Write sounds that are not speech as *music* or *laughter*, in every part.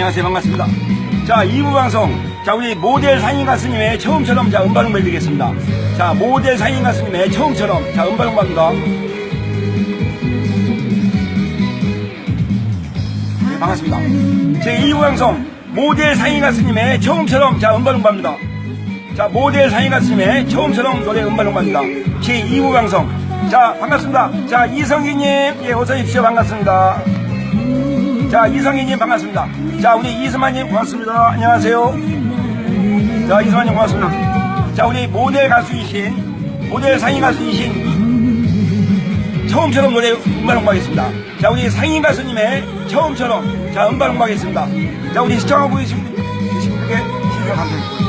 안녕하세요. 반갑습니다. 자, 2부 방송. 자, 우리 모델 상인 가수님의 처음처럼 자, 음반을 보여드리겠습니다. 자, 모델 상인 가수님의 처음처럼 자, 음반을 갑니다. 네, 반갑습니다. 제 2부 방송. 모델 상인 가수님의 처음처럼 자, 음반 음반입니다. 자, 모델 상인 가수님의 처음처럼 노래 음반 음반입니다. 제 2부 방송. 자, 반갑습니다. 자, 이성기님, 예, 어서 오십시오. 반갑습니다. 자, 이성희님 반갑습니다. 자, 우리 이스마님 고맙습니다. 안녕하세요. 자, 이스마님 고맙습니다. 자, 우리 모델 가수이신, 모델 상인 가수이신, 처음처럼 노래 음반 홍보하겠습니다. 자, 우리 상인 가수님의 처음처럼, 자, 음반 홍보하겠습니다. 자, 우리 시청하고 계신 분께 시청 감사드립니다.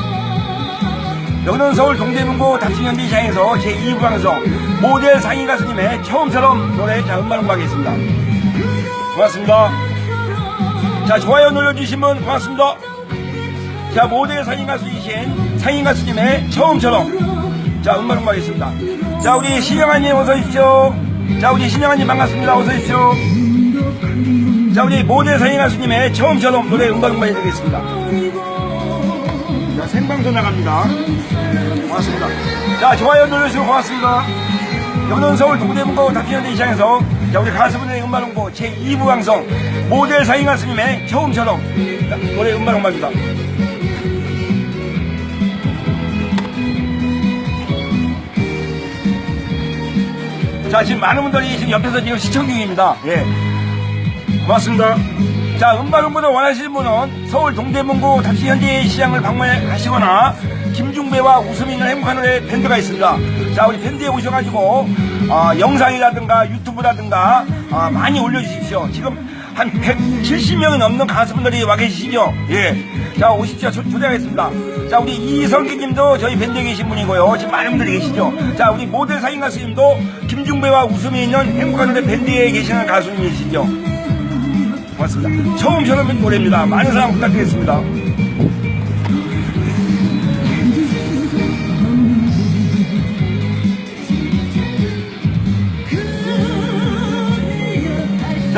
여기는 서울 동대문구 답신현대 시장에서 제2부 방송 모델 상인 가수님의 처음처럼 노래 자, 음반 홍보하겠습니다. 고맙습니다. 자, 좋아요 눌러주신 분 고맙습니다. 자, 모델 상인 가수이신 상인 가수님의 처음처럼 자, 음반 음악하겠습니다. 자, 우리 신영아님 어서 오십시오. 자, 우리 신영아님 반갑습니다. 어서 오십시오. 자, 우리 모델 상인 가수님의 처음처럼 노래 음반 음악 해드리겠습니다. 자, 생방송 나갑니다. 고맙습니다. 자, 좋아요 눌러주시고 고맙습니다. 여기는 서울 동대문구 다피현대 시장에서 자, 우리 가수분들의 음반 홍보 제2부 방송 모델 사인 가수님의 처음처럼 자, 노래 음반 홍보입니다. 자, 지금 많은 분들이 지금 옆에서 지금 시청 중입니다. 예. 고맙습니다. 자, 음반 홍보를 원하시는 분은 서울 동대문구 답시현대 시장을 방문하시거나 김중배와 있는 행복한 노래 밴드가 있습니다. 자, 우리 밴드에 오셔가지고 어, 영상이라든가 유튜브라든가 어, 많이 올려주십시오. 지금 한 170명이 넘는 가수분들이 와 계시죠? 예. 자, 오십시오. 조, 초대하겠습니다. 자, 우리 이성기 님도 저희 밴드에 계신 분이고요. 지금 많은 분들이 계시죠? 자, 우리 모델 사인 가수님도 김중배와 웃음이 있는 행복한 노래 밴드에 계시는 가수님이시죠? 고맙습니다. 처음처럼 노래입니다. 많은 사랑 부탁드리겠습니다.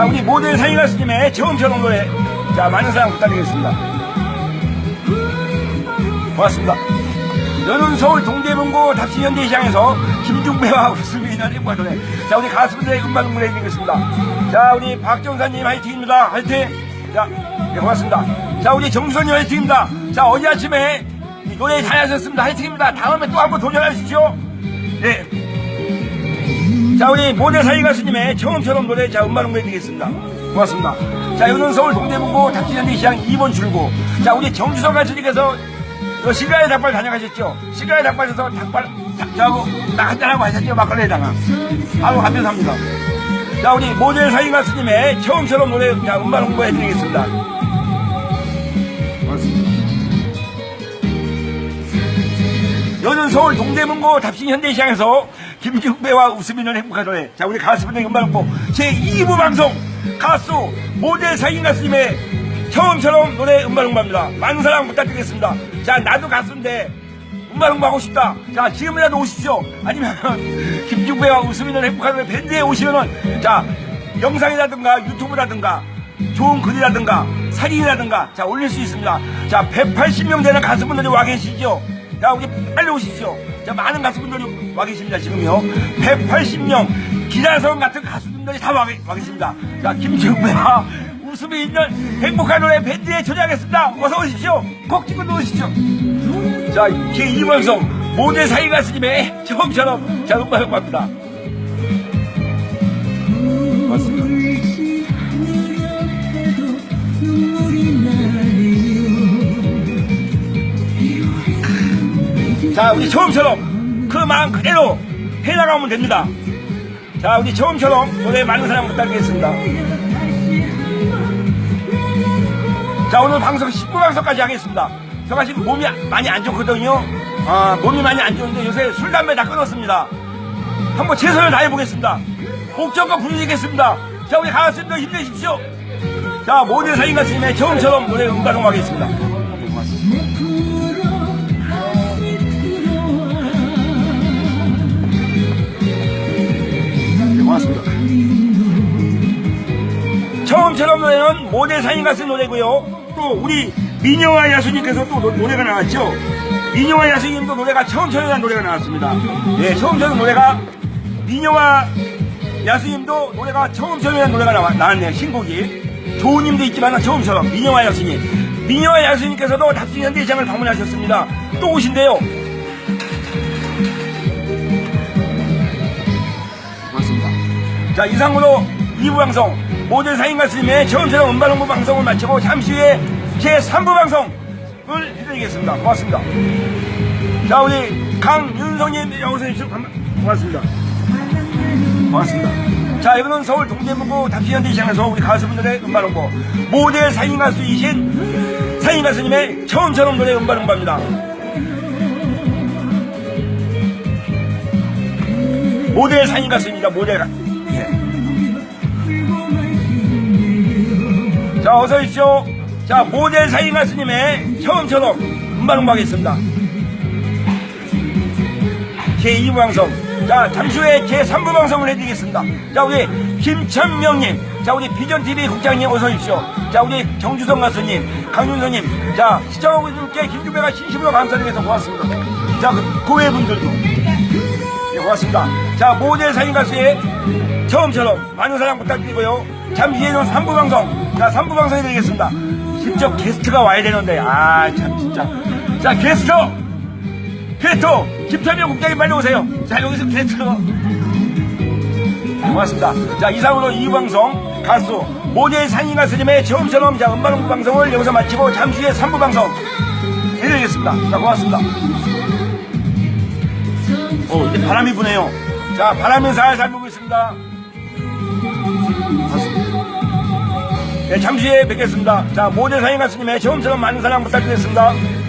자, 우리 모델 사인 가수님의 처음처럼 노래. 자, 많은 사랑 부탁드리겠습니다. 고맙습니다. 여는 서울 동대문구 답신현대 시장에서 김중배와 웃음이 행복한 노래. 자, 우리 가수분들의 음반 응원해 드리겠습니다. 자, 우리 박정사님 화이팅입니다. 화이팅! 자, 네, 고맙습니다. 자, 우리 정수선님 화이팅입니다. 자, 어제 아침에 이 노래 잘하셨습니다. 화이팅입니다. 다음에 또 한번 도전하십시오. 네. 자, 우리 모델 사이 가수님의 처음처럼 노래 자, 음반 응원해 드리겠습니다. 고맙습니다. 자, 여기는 서울 동대문구 답신현대시장 2번 출구. 자, 우리 정주성 가수님께서 그 시가의 닭발 다녀가셨죠? 시가의 닭발에서 닭발, 닭, 저하고 나 한잔하고 하셨죠? 막걸리에다가. 아유, 감사합니다. 자, 우리 모델 사이 가수님의 처음처럼 노래 자, 음반 홍보해 드리겠습니다. 고맙습니다. 여는 서울 동대문구 답신현대시장에서 웃음이 있는 행복한 노래. 자, 우리 가수분의 음반 홍보 제2부 방송 가수 모델 사인 가수님의 처음처럼 노래 음반 홍보합니다. 많은 사랑 부탁드리겠습니다. 자, 나도 가수인데 음반 홍보하고 싶다. 자, 지금이라도 오십시오. 아니면 *laughs* 웃음이 있는 행복한 노래 밴드에 오시면은 자, 영상이라든가 유튜브라든가 좋은 글이라든가 사진이라든가 자 올릴 수 있습니다. 자 180명 되는 가수분들이 와 계시죠. 자 우리 빨리 오십시오. 자 많은 가수분들이 와 계십니다 지금요. 180명 기라성 같은 가수분들이 다 와 계십니다. 자 김중배와 웃음이 있는 행복한 노래 밴드에 초대하겠습니다. 어서 오십시오. 꼭 찍어 놓으십시오. 자 제2번성 모델 사이 가수님의 처음처럼 자 음반 홍보합니다. 맞습니다. 자, 우리 처음처럼 그 마음 그대로 해나가면 됩니다. 자, 우리 처음처럼 노래 많은 사랑 부탁드리겠습니다. 자, 오늘 방송 10분 방송까지 하겠습니다. 제가 지금 몸이 많이 안 좋거든요. 아, 몸이 많이 안 좋은데 요새 술, 담배 다 끊었습니다. 한번 최선을 다해보겠습니다. 복정과 부르시겠습니다. 자, 우리 가수님들 힘내십시오. 자, 모델 사인 가수님의 처음처럼 노래 음반을 하겠습니다. 사인 가수 노래고요. 또 우리 민영화 야수님께서 또 노, 노래가 나왔죠. 민영화 야수님도 노래가 처음 처음한 노래가 나왔습니다. 예, 처음 처음 노래가 민영화 야수님도 노래가 처음 처음한 노래가 나와, 나왔네요. 신곡이. 조우님도 있지만 처음처럼 민영화 야수님. 민영화 야수님께서도 답진현대시장을 방문하셨습니다. 또 오신대요. 고맙습니다. 자, 이상으로 2부 방송 모델 사인 가수님의 처음처럼 음반 홍보 방송을 마치고 잠시 후에 제 3부 방송을 해드리겠습니다. 고맙습니다. 자, 우리 강윤성님 오십시오. 반- 고맙습니다. 고맙습니다. 자, 이번은 서울 동대문구 답시현대시장에서 우리 가수분들의 음반 홍보 모델 사인 가수이신 사인 가수님의 처음처럼 노래 음반 홍보입니다. 모델 사인 가수입니다. 모델 자, 어서 오십시오. 자, 모델 사인 가수님의 처음처럼 음반 홍보하겠습니다. 제2부 방송. 자, 잠시 후에 제3부 방송을 해드리겠습니다. 자, 우리 김천명님. 자, 우리 비전TV 국장님 어서 오십시오. 자, 우리 정주성 가수님, 강윤서님. 자, 시청자분들께 김주배가 진심으로 감사드리면서 고맙습니다. 자, 그, 고외분들도. 네, 고맙습니다. 자, 모델 사인 가수의 처음처럼 많은 사랑 부탁드리고요. 잠시 후에는 3부 방송. 자, 3부 방송 해드리겠습니다. 직접 게스트가 와야 되는데, 아, 참, 진짜. 자, 게스트! 게스트! 김태명 국장님 빨리 오세요. 자, 여기서 게스트. 네, 고맙습니다. 자, 이상으로 이 방송, 가수, 모델 사인 가수님의 처음처럼 자, 음반 홍보 방송을 여기서 마치고 잠시 후에 3부 방송 해드리겠습니다. 자, 고맙습니다. 어, 이제 바람이 부네요. 자, 바람이 살살 불고 있습니다. 네, 잠시 후에 뵙겠습니다. 자, 모델 사인 가수님의 처음처럼 많은 사랑 부탁드리겠습니다.